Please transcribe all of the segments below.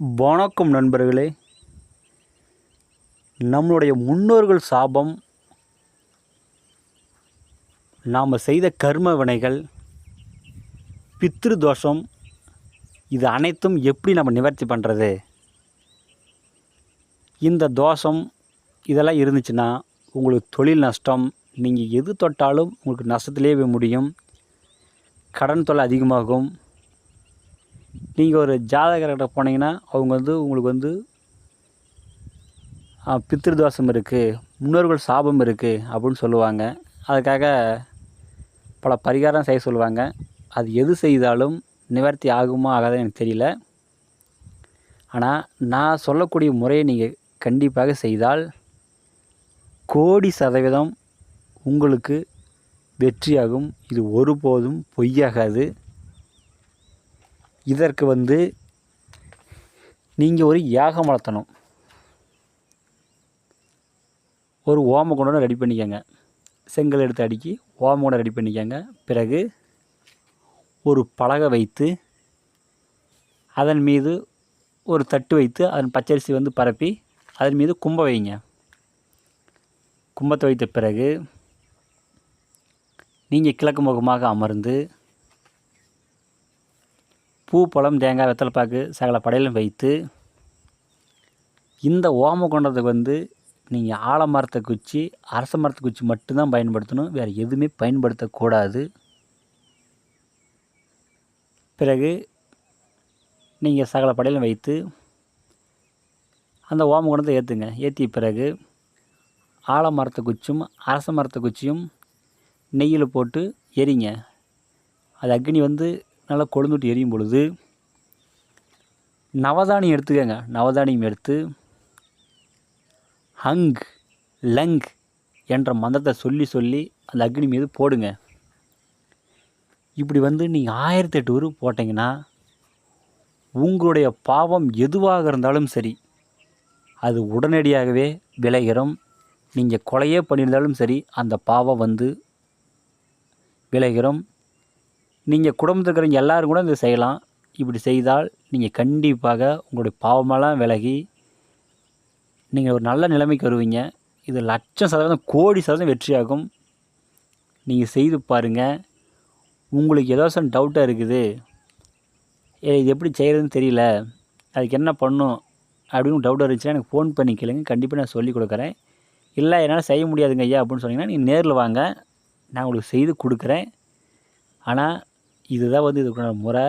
வணக்கம் நண்பர்களே. நம்மளுடைய முன்னோர்கள் சாபம் நாம் செய்த கர்ம வினைகள் பித்ரு தோஷம் இது அனைத்தும் எப்படி நம்ம நிவர்த்தி பண்ணுறது இந்த தோஷம் இதெல்லாம் இருந்துச்சுன்னா உங்களுக்கு தொழில் நஷ்டம் நீங்கள் எது தொட்டாலும் உங்களுக்கு நஷ்டத்திலே போய் முடியும். கடன் தொல்லை அதிகமாகும். நீங்கள் ஒரு ஜாதகர்கிட்ட போனீங்கன்னா அவங்க வந்து உங்களுக்கு வந்து பித்திருதோஷம் பித்ரு தோஷம் இருக்குது முன்னோர்கள் சாபம் இருக்குது அப்படின்னு சொல்லுவாங்க. அதுக்காக பல பரிகாரம் செய்ய சொல்லுவாங்க. அது எது செய்தாலும் நிவர்த்தி ஆகுமா ஆகாதே எனக்கு தெரியல. ஆனால் நான் சொல்லக்கூடிய முறையை நீங்கள் கண்டிப்பாக செய்தால் கோடி சதவீதம் உங்களுக்கு வெற்றியாகும். இது ஒருபோதும் பொய்யாகாது. இதற்கு வந்து நீங்கள் ஒரு யாகம் வளர்த்தணும். ஒரு ஓம குண்டனை ரெடி பண்ணிக்கோங்க. செங்கல் எடுத்து அடுக்கி ஓம குண்டை ரெடி பண்ணிக்கோங்க. பிறகு ஒரு பலகை வைத்து அதன் மீது ஒரு தட்டு வைத்து அதன் பச்சரிசி வந்து பரப்பி அதன் மீது கும்ப வைங்க. கும்பத்தை வைத்த பிறகு நீங்கள் கிழக்கு முகமாக அமர்ந்து பூ பழம் தேங்காய் வெத்தலைப்பாக்கு சகல படையிலும் வைத்து இந்த ஓம கொண்டதுக்கு வந்து நீங்கள் ஆலமரத்தை குச்சி அரச மரத்தை குச்சி மட்டும்தான் பயன்படுத்தணும். வேறு எதுவுமே பயன்படுத்தக்கூடாது. பிறகு நீங்கள் சகல படையிலும் வைத்து அந்த ஓம குண்டத்தை ஏற்றுங்க ஏற்றிய பிறகு ஆலமரத்தை குச்சியும் அரச மரத்தை குச்சியும் நெய்யில் போட்டு எரிங்க. அது அக்னி வந்து நல்லா கொழுந்துட்டு எரியும் பொழுது நவதானியம் எடுத்துக்கங்க. நவதானியம் எடுத்து ஹங் லங் என்ற மந்திரத்தை சொல்லி சொல்லி அந்த அக்னி மீது போடுங்க. இப்படி வந்து நீங்கள் ஆயிரத்தி எட்டு உரு போட்டிங்கன்னா உங்களுடைய பாவம் எதுவாக இருந்தாலும் சரி அது உடனடியாகவே விளைகிறோம். நீங்கள் கொலையே பண்ணியிருந்தாலும் சரி அந்த பாவம் வந்து விளைகிறோம். நீங்கள் குடும்பத்தில் இருக்கிறவங்க எல்லாரும் கூட இதை செய்யலாம். இப்படி செய்தால் நீங்கள் கண்டிப்பாக உங்களுடைய பாவமெல்லாம் விலகி நீங்கள் ஒரு நல்ல நிலைமைக்கு வருவீங்க. இது லட்சம் சதவீதம் கோடி சதவீதம் வெற்றியாகும். நீங்கள் செய்து பாருங்கள் உங்களுக்கு ஏதாச்சும் டவுட்டாக இருக்குது. ஏ இது எப்படி செய்கிறதுன்னு தெரியல. அதுக்கு என்ன பண்ணும் அப்படின்னு டவுட் இருந்துச்சுன்னா எனக்கு ஃபோன் பண்ணி கேளுங்க. கண்டிப்பாக நான் சொல்லி கொடுக்குறேன். இல்லை என்னால் செய்ய முடியாதுங்க ஐயா அப்படின்னு சொன்னீங்கன்னா நீங்கள் நேரில் வாங்க. நான் உங்களுக்கு செய்து கொடுக்குறேன். ஆனால் இதுதான் வந்து இதுக்கான முறை.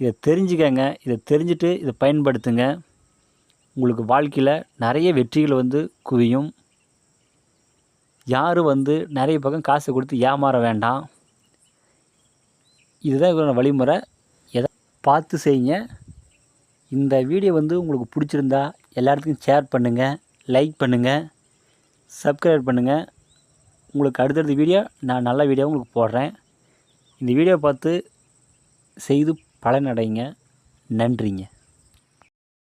இதை தெரிஞ்சுக்கங்க இதை தெரிஞ்சுட்டு இதை பயன்படுத்துங்க. உங்களுக்கு வாழ்க்கையில் நிறைய வெற்றிகள் வந்து குவியும். யாரும் வந்து நிறைய பக்கம் காசு கொடுத்து ஏமாற வேண்டாம். இதுதான் இதோட வழிமுறை. எதை பார்த்து செய்யுங்க. இந்த வீடியோ வந்து உங்களுக்கு பிடிச்சிருந்தா எல்லாத்துக்கும் ஷேர் பண்ணுங்கள் லைக் பண்ணுங்கள் சப்ஸ்கிரைப் பண்ணுங்கள் உங்களுக்கு அடுத்தடுத்த வீடியோ நான் நல்ல வீடியோ உங்களுக்கு போடுறேன். இந்த வீடியோ பார்த்து செய்து பலனடைங்க. நன்றிங்க.